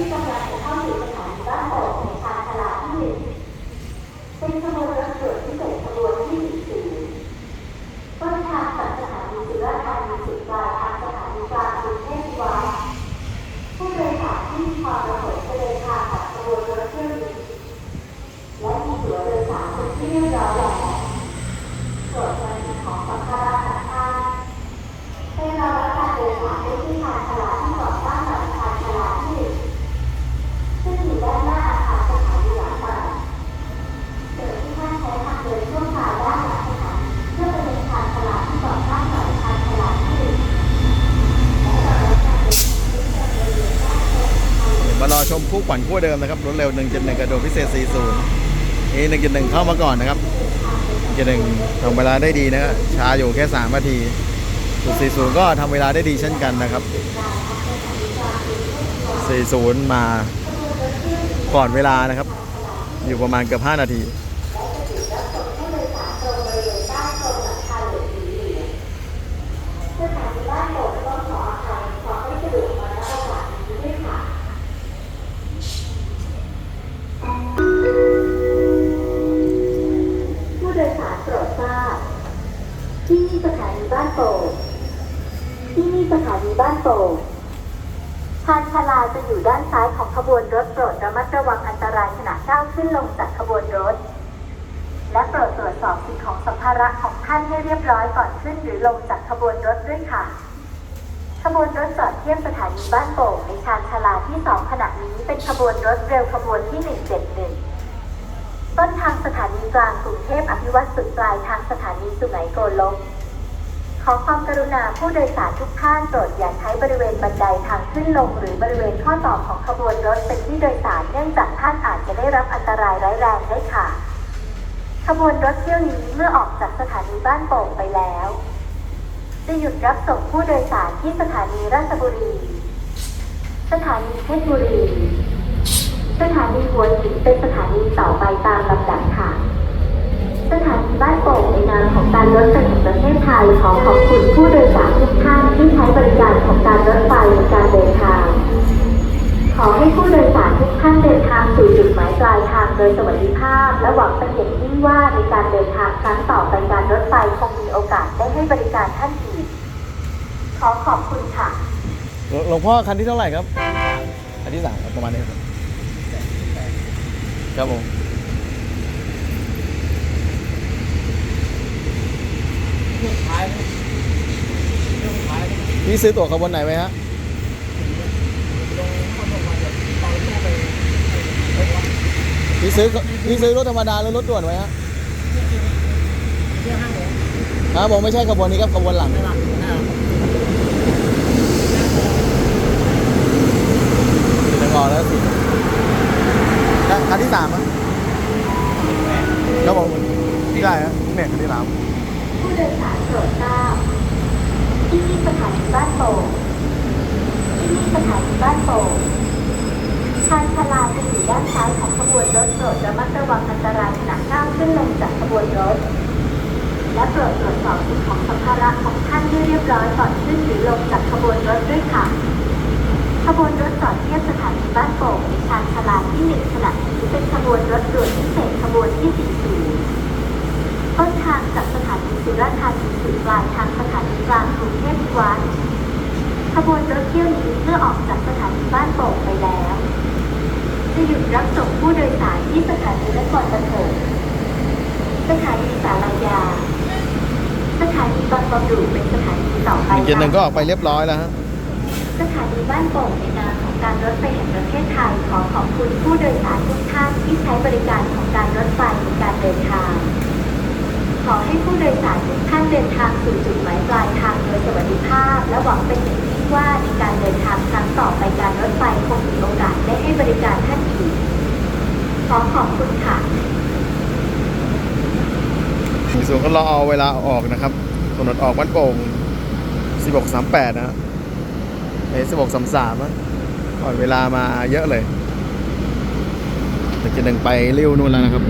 ที่กำลังจะเข้าสู่สถานีบ้านโป่งในชานตลาดที่หนึ่งเป็นขบวนรถด่วที่เศษขบวนที่14ต้นทางจากสถานีสุราษฎร์ธานีสุดปลายทางสถานีกลางกรุงเทพวาผู้โดยสารที่มีความประสงค์จะเดินทางกับขบวนรถเที่ยวนี้และมีตั๋วโดยสารเนที่เรียบร้อ ชมคู่ขวัญคู่เดิมนะครับรถเร็ว 1.1 กระโดดพิเศษ 40นี่1.1 เข้ามาก่อนนะครับ1.1ทำเวลาได้ดีนะครับช้าอยู่แค่ 3 นาที40 ก็ทำเวลาได้ดีเช่นกันนะครับ 40 มาก่อนเวลานะครับ อยู่ประมาณเกือบ 5 นาที สถานีบ้านโป่งชานชาลาจะอยู่ด้านซ้ายของขบวนรถโปรดระมัดระวังอันตรายขณะก้าวขึ้นลงจากขบวนรถ และโปรดตรวจสอบสิ่งของสัมภาระของท่านให้เรียบร้อยก่อนขึ้นหรือลงจากขบวนรถด้วยค่ะ ขบวนรถจอดเทียบสถานีบ้านโป่งในชานชาลาที่2ขณะนี้เป็นขบวนรถเร็วขบวนที่ 171 ต้นทางสถานีกลางกรุงเทพอภิวัตสุดปลายทางสถานีสุไหงโกลก อความกรุณาผู้โดยสารทุกท่านโปรดอย่าใช้บริเวณบันไดทางขึ้นลง หรือบริเวณข้อต่อของขบวนรถเป็นที่โดยสารเนื่องจากท่านอาจจะได้รับอันตรายร้ายแรงได้ค่ะ ขบวนรถเที่ยวนี้เมื่อออกจากสถานีบ้านโป่งไปแล้ว จะหยุดรับส่งผู้โดยสารที่สถานีราชบุรี สถานีเพชรบุรี สถานีหัวหินเป็นสถานีต่อไปตามลำดับค่ะ สถานีบ้านโป่งในนามของการรถไฟแห่งประเทศไทยขอขอบคุณผู้โดยสารทุกท่านที่ใช้บริการของการรถไฟในการเดินทาง ขอให้ผู้โดยสารทุกท่านเดินทางสู่จุดหมายปลายทางโดยสวัสดิภาพ และหวังเป็นอย่างยิ่งว่าในการเดินทางครั้งต่อไปการรถไฟคงมีโอกาสได้ให้บริการท่านอีก ขอขอบคุณค่ะ หลวงพ่อคันที่เท่าไหร่ครับ คันที่สามครับประมาณนี้ครับครับผม พี่ซื้อตั๋วขบวนไหนไว้ฮะพี่ซื้อพี่ซื้อรถธรรมดาหรือรถด่วนไว้ฮะครับผมไม่ใช่ขบวนนี้ครับขบวนหลังถึงออแล้วสิคันที่สามอะครับผมใช่ฮะเนี่ยคันที่สาม ผู้โดยสารโปรดทราบ ที่นี่สถานีบ้านโป่งที่นี่สถานีบ้านโป่งชานชาลาจะอยู่ด้านซ้ายของขบวนรถโปรดระมัดระวังอันตรายขณะก้าวขึ้นลงจากขบวนรถ และโปรดตรวจสอบสิ่งของสัมภาระของท่านให้เรียบร้อยก่อนขึ้นหรือลงจากขบวนรถด้วยค่ะ ขบวนรถจอดเทียบสถานีบ้านโป่งในชานชาลาที่หนึ่งขณะนี้เป็นขบวนรถด่วนพิเศษขบวนที่ 40 ต้นทางจากส สุราษฎร์ธานีสู่ปลายทางสถานีกลางกรุงเทพวิวัฒน์ขบวนรถเที่ยวนี้เมื่อออกจากสถานีบ้านโป่งไปแล้ว จะหยุดรับส่งผู้โดยสารที่สถานีนครปฐมสถานีสารยา สถานีบางบำรุเป็นสถานีต่อไปหนึ่งเจ็ดหนึ่งก็ออกไปเรียบร้อยแล้วฮะสถานีบ้านโป่งในนามของการรถไฟแห่งประเทศไทยขอขอบคุณผู้โดยสารทุกท่านที่ใช้บริการของการรถไฟในการเดินทาง ขอให้ผู้โดยสาร ท่านเดินทางสู่จุดหมายปลายทางโดยสวัสดิภาพ และหวังเป็นอย่างยิ่งว่าในการเดินทางครั้งต่อไปการรถไฟคงมีโอกาสได้ให้บริการท่านอีก ขอขอบคุณค่ะมีส่วนก็รอเอาเวลาออกนะครับกำหนดออกวันโป่ง1638 นะฮะเอ้1633อะก่อนเวลามาเยอะเลยหนึ่งเจ็ดหนึ่งไปเร็วนู่นแล้วนะครับ